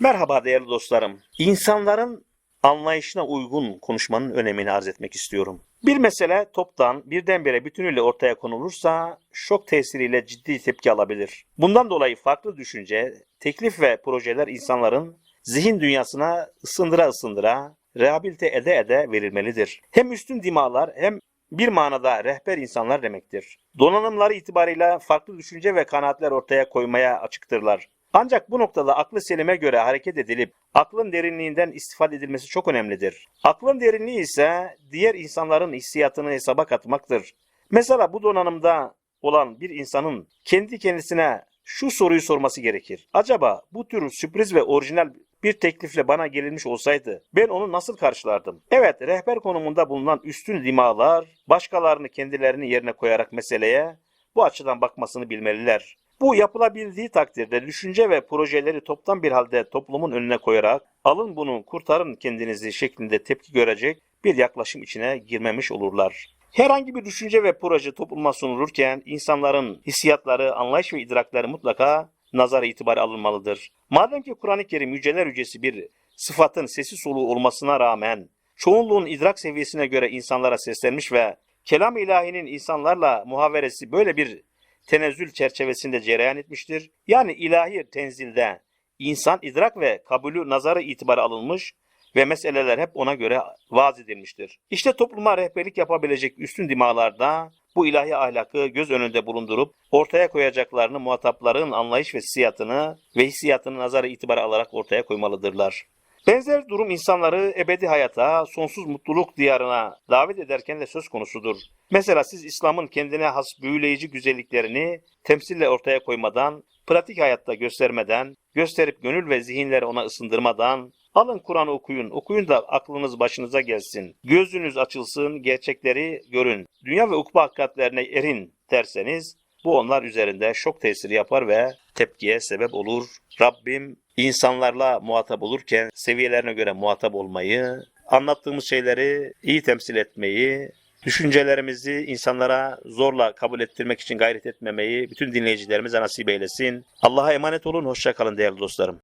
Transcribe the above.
Merhaba değerli dostlarım. İnsanların anlayışına uygun konuşmanın önemini arz etmek istiyorum. Bir mesele toptan birdenbire bütünüyle ortaya konulursa şok tesiriyle ciddi tepki alabilir. Bundan dolayı farklı düşünce, teklif ve projeler insanların zihin dünyasına ısındıra ısındıra, rehabilite ede ede verilmelidir. Hem üstün dimalar hem bir manada rehber insanlar demektir. Donanımları itibarıyla farklı düşünce ve kanaatler ortaya koymaya açıktırlar. Ancak bu noktada aklı selime göre hareket edilip aklın derinliğinden istifade edilmesi çok önemlidir. Aklın derinliği ise diğer insanların hissiyatını hesaba katmaktır. Mesela bu donanımda olan bir insanın kendi kendisine şu soruyu sorması gerekir. Acaba bu tür sürpriz ve orijinal bir teklifle bana gelinmiş olsaydı ben onu nasıl karşılardım? Evet rehber konumunda bulunan üstün dimalar başkalarını kendilerini yerine koyarak meseleye bu açıdan bakmasını bilmeliler. Bu yapılabildiği takdirde düşünce ve projeleri toptan bir halde toplumun önüne koyarak alın bunu kurtarın kendinizi şeklinde tepki görecek bir yaklaşım içine girmemiş olurlar. Herhangi bir düşünce ve proje topluma sunulurken insanların hissiyatları, anlayış ve idrakları mutlaka nazar itibarı alınmalıdır. Madem ki Kur'an-ı Kerim yüceler yücesi bir sıfatın sesi soluğu olmasına rağmen çoğunluğun idrak seviyesine göre insanlara seslenmiş ve kelam ilahinin insanlarla muhaveresi böyle bir tenezzül çerçevesinde cereyan etmiştir. Yani ilahi tenzilde insan idrak ve kabulü nazarı itibarı alınmış ve meseleler hep ona göre vaaz edilmiştir. İşte topluma rehberlik yapabilecek üstün dimalarda bu ilahi ahlakı göz önünde bulundurup ortaya koyacaklarını muhatapların anlayış ve hissiyatını ve hissiyatını nazarı itibarı alarak ortaya koymalıdırlar. Benzer durum insanları ebedi hayata, sonsuz mutluluk diyarına davet ederken de söz konusudur. Mesela siz İslam'ın kendine has büyüleyici güzelliklerini temsille ortaya koymadan, pratik hayatta göstermeden, gösterip gönül ve zihinleri ona ısındırmadan, alın Kur'an okuyun, okuyun da aklınız başınıza gelsin, gözünüz açılsın, gerçekleri görün, dünya ve ukba hakikatlerine erin derseniz, bu onlar üzerinde şok tesiri yapar ve tepkiye sebep olur. Rabbim insanlarla muhatap olurken seviyelerine göre muhatap olmayı, anlattığımız şeyleri iyi temsil etmeyi, düşüncelerimizi insanlara zorla kabul ettirmek için gayret etmemeyi bütün dinleyicilerimize nasip eylesin. Allah'a emanet olun, hoşça kalın değerli dostlarım.